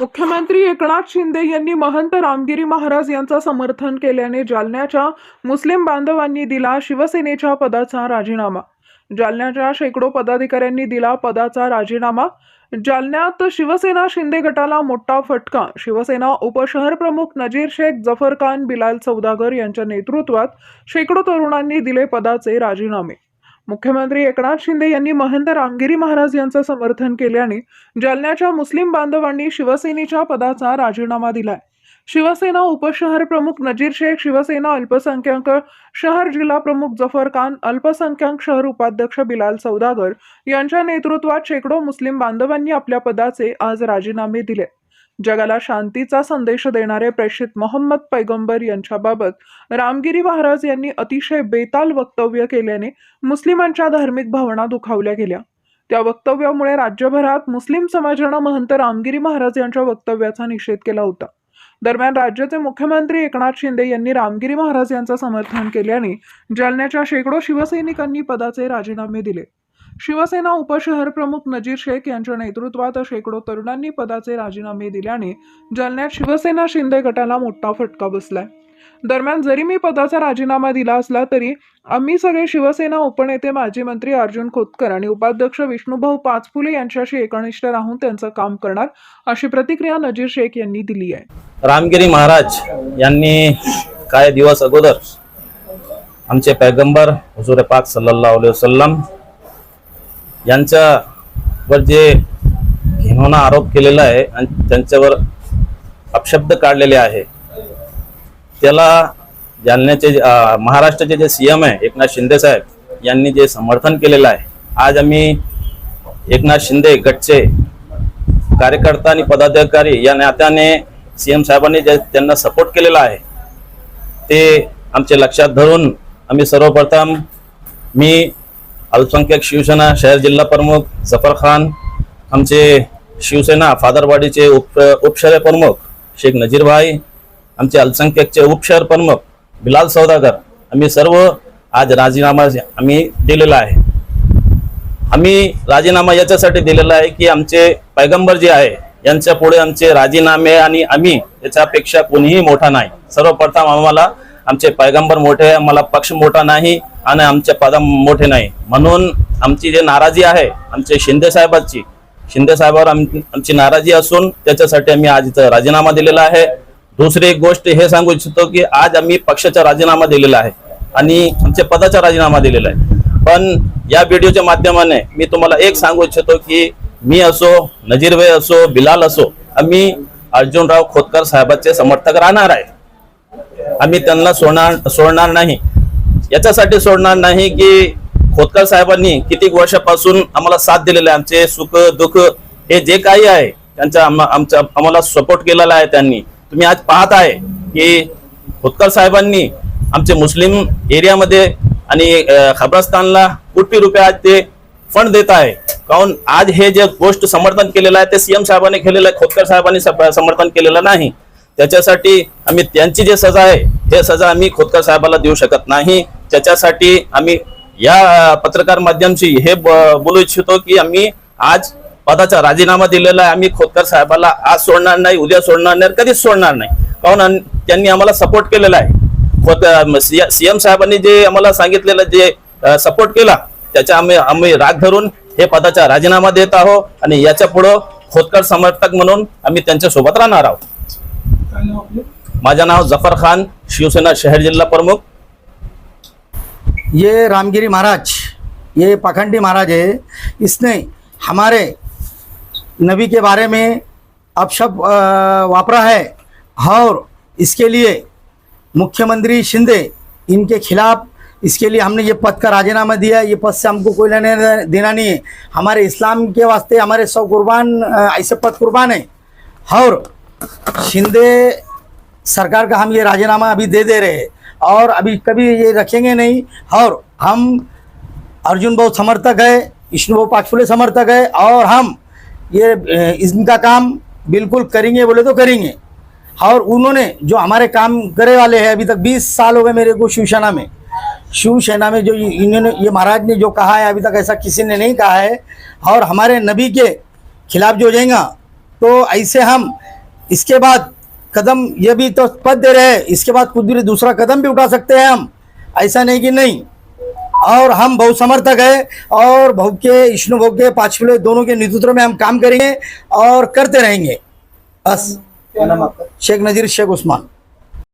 मुख्यमंत्री एकनाथ शिंदे यांनी महंत रामगिरी महाराज यांचा समर्थन केल्याने जालन्याच्या मुस्लिम बांधवांनी दिला शिवसेनेच्या पदाचा राजीनामा. जालन्याच्या शेकडो पदाधिकाऱ्यांनी दिला पदाचा राजीनामा. जालन्यात शिवसेना शिंदे गटाला मोठा फटका. शिवसेना उपशहर प्रमुख नजीर शेख जफर खान बिलाल सौदागर यांच्या नेतृत्वात शेकडो तरुणांनी दिले पदाचे राजीनामे. मुख्यमंत्री एकनाथ शिंदे यांनी महंत रामगिरी महाराज यांचं समर्थन केल्याने जालन्याच्या मुस्लिम बांधवांनी शिवसेनेच्या पदाचा राजीनामा दिलाय. शिवसेना उपशहर प्रमुख नजीर शेख शिवसेना अल्पसंख्याक शहर जिल्हा प्रमुख जफर खान अल्पसंख्याक शहर उपाध्यक्ष बिलाल सौदागर यांच्या नेतृत्वात शेकडो मुस्लिम बांधवांनी आपल्या पदाचे आज राजीनामे दिले. जगाला शांतीचा संदेश देणारे प्रेषित मोहम्मद पैगंबर यांच्याबाबत रामगिरी महाराज यांनी अतिशय बेताल वक्तव्य केल्याने मुस्लिमांच्या धार्मिक भावना दुखावल्या गेल्या. त्या वक्तव्यामुळे राज्यभरात मुस्लिम समाजानं महंत रामगिरी महाराज यांच्या वक्तव्याचा निषेध केला होता. दरम्यान राज्याचे मुख्यमंत्री एकनाथ शिंदे यांनी रामगिरी महाराज यांचं समर्थन केल्याने जालन्याच्या शेकडो शिवसैनिकांनी पदाचे राजीनामे दिले. शिवसेना उपशहर प्रमुख नजीर शेख यांच्या नेतृत्वात शेकडो तरुणांनी पदाचे राजीनामे दिल्याने जालन्यात शिवसेना शिंदे गटाला मोठा फटका बसलाय. दरम्यान जरी मी पदाचा राजीनामा दिला असला तरी आम्ही सगळे शिवसेना उपनेते माजी मंत्री अर्जुन खोतकर आणि उपाध्यक्ष विष्णुभाऊ पाचफुले यांच्याशी एकनिष्ठ राहून त्यांचं काम करणार अशी प्रतिक्रिया नजीर शेख यांनी दिली आहे. रामगिरी महाराज यांनी काही दिवस अगोदर आमचे पैगंबर हुजूर पाक सल्लल्लाहु अलैहि वसल्लम यांच्यावर जे घेणोना आरोप केलेला आहे आणि त्यांच्यावर अपशब्द काढलेले आहे त्याला जालन्याचे जे- महाराष्ट्राचे जे सी एम आहे एकनाथ शिंदे साहेब यांनी जे समर्थन केलेलं आहे आज आम्ही एकनाथ शिंदे गटचे कार्यकर्ता आणि पदाधिकारी या नात्याने सीएम साहेबांनी जे त्यांना सपोर्ट केलेला आहे ते आमचे लक्षात धरून आम्ही सर्वप्रथम मी अल्पसंख्याक शिवसेना शहर जिल्हा प्रमुख जफर खान आमचे शिवसेना फादरवाडीचे उप उपशहर प्रमुख शेख नजीरभाई आमचे अल्पसंख्याकचे उपशहर प्रमुख बिलाल सौदागर. आम्ही सर्व आज राजीनामा आम्ही दिलेला आहे. आम्ही राजीनामा याच्यासाठी दिलेला आहे की आमचे पैगंबर जे आहे यांच्या पुढे आमचे राजीनामे आणि आम्ही याच्यापेक्षा कोणीही मोठा नाही. सर्वप्रथम आम्हाला आमचे पैगंबर मोठे आहे आम्हाला पक्ष मोठा नाही. आणि आमच्या पदा मोठे नाही. म्हणून आमची जे नाराजी आहे आमचे शिंदे साहेबांची शिंदे साहेबांवर आमची नाराजी असून त्याच्यासाठी आम्ही आज इथं राजीनामा दिलेला आहे. दुसरी एक गोष्ट हे सांगू इच्छितो की आज आम्ही पक्षाचा राजीनामा दिलेला आहे आणि आमच्या पदाचा राजीनामा दिलेला आहे. पण या व्हिडिओच्या माध्यमाने मी तुम्हाला एक सांगू इच्छितो की मी असो नजीरभाई असो बिलाल असो आम्ही अर्जुनराव खोतकर साहेबांचे समर्थक राहणार आहे. आम्ही त्यांना सोडणार सोडणार नाही. याच्यासाठी सोडणार नाही की खोतकर साहेबांनी किती वर्षापासून आम्हाला साथ दिलेला आहे आमचे सुख दुःख हे जे काही आहे त्यांचा आमचा आम्हाला सपोर्ट केलेला आहे त्यांनी. तुम्ही आज पाहत आहे की खोतकर साहेबांनी आमचे मुस्लिम एरियामध्ये आणि अं, खबरस्तानला कोटी रुपये आज ते फंड देत आहे. काऊन आज हे जे गोष्ट समर्थन केलेलं आहे ते सीएम साहेबांनी केलेलं आहे खोतकर साहेबांनी समर्थन केलेलं नाही. त्याच्यासाठी आम्ही त्यांची जे सजा आहे ते सजा आम्ही खोतकर साहेबाला देऊ शकत नाही. त्याच्यासाठी आम्ही या पत्रकार माध्यमशी हे बोलू इच्छितो की आम्ही आज पदाचा राजीनामा दिलेला आहे. आम्ही खोतकर साहेबाला आज सोडणार नाही उद्या सोडणार नाही कधीच सोडणार नाही. आन- त्यांनी आम्हाला सपोर्ट केलेला आहे. खोत सीएम साहेबांनी जे आम्हाला सांगितलेलं जे सपोर्ट केला त्याच्या आम्ही आम्ही राग धरून हे पदाचा राजीनामा देत आहोत आणि याच्या पुढं खोतकर समर्थक म्हणून आम्ही त्यांच्यासोबत राहणार आहोत. माझं नाव जफर खान शिवसेना शहर जिल्हा प्रमुख. ये रामगिरी महाराज, ये पाखंडी महाराज है। इसने हमारे नबी के बारे में अपशब्द वापरा है और इसके लिए मुख्यमंत्री शिंदे इनके खिलाफ, इसके लिए हमने ये पद का राजीनामा दिया। ये पद से हमको कोई लेने देना नहीं है। हमारे इस्लाम के वास्ते हमारे सौ कुर्बान ऐसे पद कुर्बान है। और शिंदे सरकार का हम ये राजीनामा अभी दे दे रहे हैं। और अभी कभी ये रखेंगे नहीं। और हम अर्जुन बहुत समर्थक है, विष्णु भाऊ पाचफुले समर्थक है, और हम ये इनका काम बिल्कुल करेंगे, बोले तो करेंगे। और उन्होंने जो हमारे काम करे वाले हैं, अभी तक 20 साल हो गए मेरे को शिवसेना में। शिवसेना में जो इन्होंने, ये महाराज ने जो कहा है, अभी तक ऐसा किसी ने नहीं कहा है। और हमारे नबी के खिलाफ जो जाएगा तो ऐसे हम इसके बाद कदम ये भी तो पद दे रहे हैं इसके बाद कुछ भी दूसरा कदम भी उठा सकते हैं हम। ऐसा नहीं कि नहीं। और हम बहुत समर्थक है और भोग के विष्णु भोग के पांचवे दोनों के नेतृत्व में हम काम करेंगे और करते रहेंगे। बस। शेख नजीर शेख उस्मान।